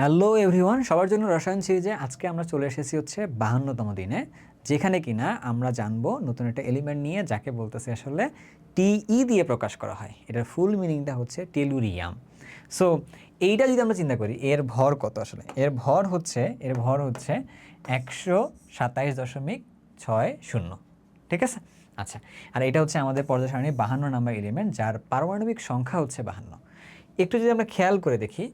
Hello everyone সবার জন্য রসায়ন সিরিজে আজকে আমরা চলে এসেছি হচ্ছে বাহান্নতম দিনে, যেখানে কিনা আমরা জানব নতুন একটা এলিমেন্ট নিয়ে যাকে বলতেছে আসলে টিই দিয়ে প্রকাশ করা হয়। এটার ফুল মিনিংটা হচ্ছে টেলুরিয়াম সো এইটা যদি আমরা চিন্তা করি, এর ভর কত আসলে? এর ভর হচ্ছে, এর ভর হচ্ছে একশো সাতাইশ দশমিক ছয় শূন্য। ঠিক আছে? আচ্ছা আর এটা হচ্ছে আমাদের পর্যায় বাহান্ন নাম্বার এলিমেন্ট যার পারমাণবিক সংখ্যা হচ্ছে বাহান্ন। একটু যদি আমরা খেয়াল করে দেখি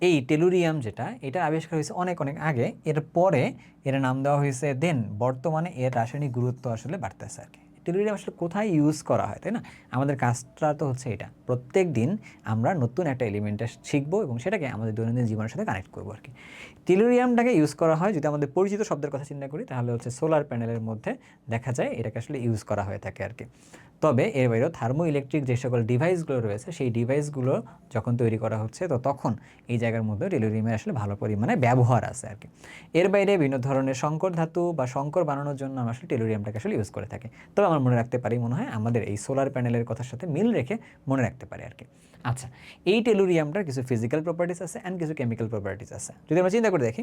এই টেলুরিয়াম যেটা, এটা আবিষ্কার হয়েছে অনেক অনেক আগে। এর পরে এর নাম দেওয়া হয়েছে দেন বর্তমানে এর রাসায়নিক গুরুত্ব আসলে বাড়তেছে আর কি। টেলুরিয়াম আসলে কোথায় ইউজ করা হয়, তাই না? আমাদের কাজটা তো হচ্ছে এটা। প্রত্যেক দিন আমরা নতুন একটা এলিমেন্টে শিখব এবং সেটাকে আমাদের দৈনন্দিন জীবনের সাথে কানেক্ট করব আর কি। টেলুরিয়ামটাকে ইউজ করা হয়, যদি আমাদের পরিচিত শব্দের কথা চিন্তা করি, তাহলে হচ্ছে সোলার প্যানেলের মধ্যে দেখা যায় এটাকে আসলে ইউজ করা হয়ে থাকে আর কি। তবে এর বাইরেও থার্মো ইলেকট্রিক যে সকল ডিভাইসগুলো রয়েছে, সেই ডিভাইসগুলো যখন তৈরি করা হচ্ছে, তো তখন এই জায়গার মধ্যে টেলুরিয়ামের আসলে ভালো পরিমাণে ব্যবহার আছে আর কি। এর বাইরে বিভিন্ন ধরনের সংকর ধাতু বা সংকর বানানোর জন্য আমরা আসলে টেলুরিয়ামটাকে আসলে ইউজ করে থাকি। তবে আমরা মনে রাখতে পারি, মনে হয় আমাদের এই সোলার প্যানেলের কথার সাথে মিল রেখে মনে রাখতে পারি আর কি আচ্ছা এই টেলুরিয়ামটার কিছু ফিজিক্যাল প্রপার্টিস আছে অ্যান্ড কিছু কেমিক্যাল প্রপার্টিস আছে। যদি আমরা চিন্তা করে দেখি,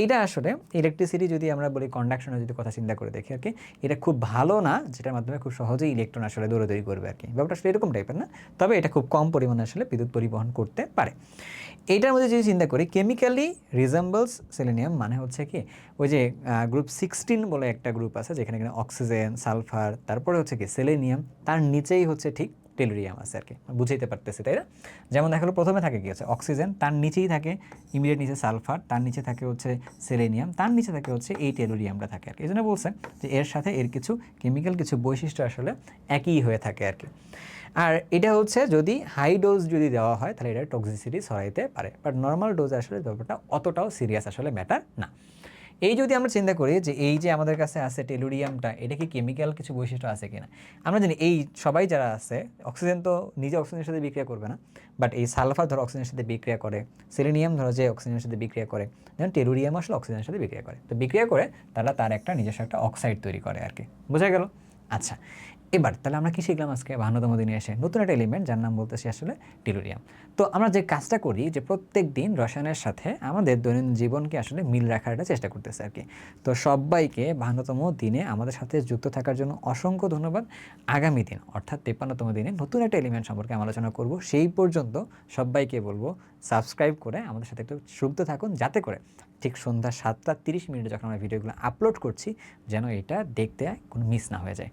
এইটা আসলে ইলেকট্রিসিটি যদি আমরা বলি কন্ডাকশনের যদি কথা চিন্তা করে দেখি আর কি এটা খুব ভালো না, যেটার মাধ্যমে খুব সহজেই ইলেকট্রন আসলে দৌড়াদৌড়ি করবে আর কি ব্যাপারটা আসলে এরকম টাইপের না, তবে এটা খুব কম পরিমাণে আসলে বিদ্যুৎ পরিবহন করতে পারে। এইটার মধ্যে যদি চিন্তা করি কেমিক্যালি রিজেম্বলস সেলেনিয়াম মানে হচ্ছে কি, ওই যে গ্রুপ সিক্সটিন বলে একটা গ্রুপ আছে, যেখানে কিনা অক্সিজেন সালফার তারপরে হচ্ছে কি সেলেনিয়াম তার নিচেই হচ্ছে ঠিক টেলুরিয়াম আছে আর কি। বুঝাইতে পারতেছি, তাই না? যেমন দেখা গেলো প্রথমে থাকে কি হচ্ছে অক্সিজেন তার নিচেই থাকে ইমিডিয়েট নিচে সালফার তার নিচে থাকে হচ্ছে সেলেনিয়াম তার নিচে থাকে হচ্ছে এই টেলুরিয়ামটা থাকে আর কি। এই জন্য বলছে যে এর সাথে এর কিছু কেমিক্যাল কিছু বৈশিষ্ট্য আসলে একই হয়ে থাকে আর কি। আর এটা হচ্ছে যদি হাই ডোজ যদি দেওয়া হয়, তাহলে এটা টক্সিসিটি ছড়াইতে পারে। বাট নর্মাল ডোজ আসলে ব্যাপারটা অতটাও সিরিয়াস আসলে ম্যাটার না। এই যদি আমরা চিন্তা করি যে এই যে আমাদের কাছে আছে টেলুরিয়ামটা, এটা কি কেমিক্যাল কিছু বৈশিষ্ট্য আছে কিনা? আমরা জানি এই সবাই যারা আছে অক্সিজেন তো নিজে অক্সিজেনের সাথে বিক্রিয়া করবে না বাট এই সালফার ধরো অক্সিজেনের সাথে বিক্রিয়া করে সেলিনিয়াম ধরো যে অক্সিজেনের সাথে বিক্রিয়া করে যেমন টেলুরিয়াম আসলে অক্সিজেনের সাথে বিক্রিয়া করে। তো বিক্রিয়া করে তারা তার একটা নিজস্ব একটা অক্সাইড তৈরি করে আর কি। বোঝা গেল? আচ্ছা এবার তাহলে আমরা কি শিখলাম আজকে? বাহান্নতম দিনে এসে নতুন একটা এলিমেন্ট যার নাম বলতেছি আসলে টিলুরিয়াম তো আমরা যে কাজটা করি যে প্রত্যেক দিন রসায়নের সাথে আমাদের দৈনন্দিন জীবনকে আসলে মিল রাখার একটা চেষ্টা করতেছে আর কি। তো সবাইকে বাহান্নতম দিনে আমাদের সাথে যুক্ত থাকার জন্য অসংখ্য ধন্যবাদ। আগামী দিন, অর্থাৎ তেপ্পান্নতম দিনে নতুন একটা এলিমেন্ট সম্পর্কে আলোচনা করব। সেই পর্যন্ত সবাইকে বলব সাবস্ক্রাইব করে আমাদের সাথে একটু যুক্ত থাকুন, যাতে করে ঠিক সন্ধ্যা সাতটা তিরিশ মিনিটে যখন আমরা ভিডিওগুলো আপলোড করছি, যেন এটা দেখতে কোনো মিস না হয়ে যায়।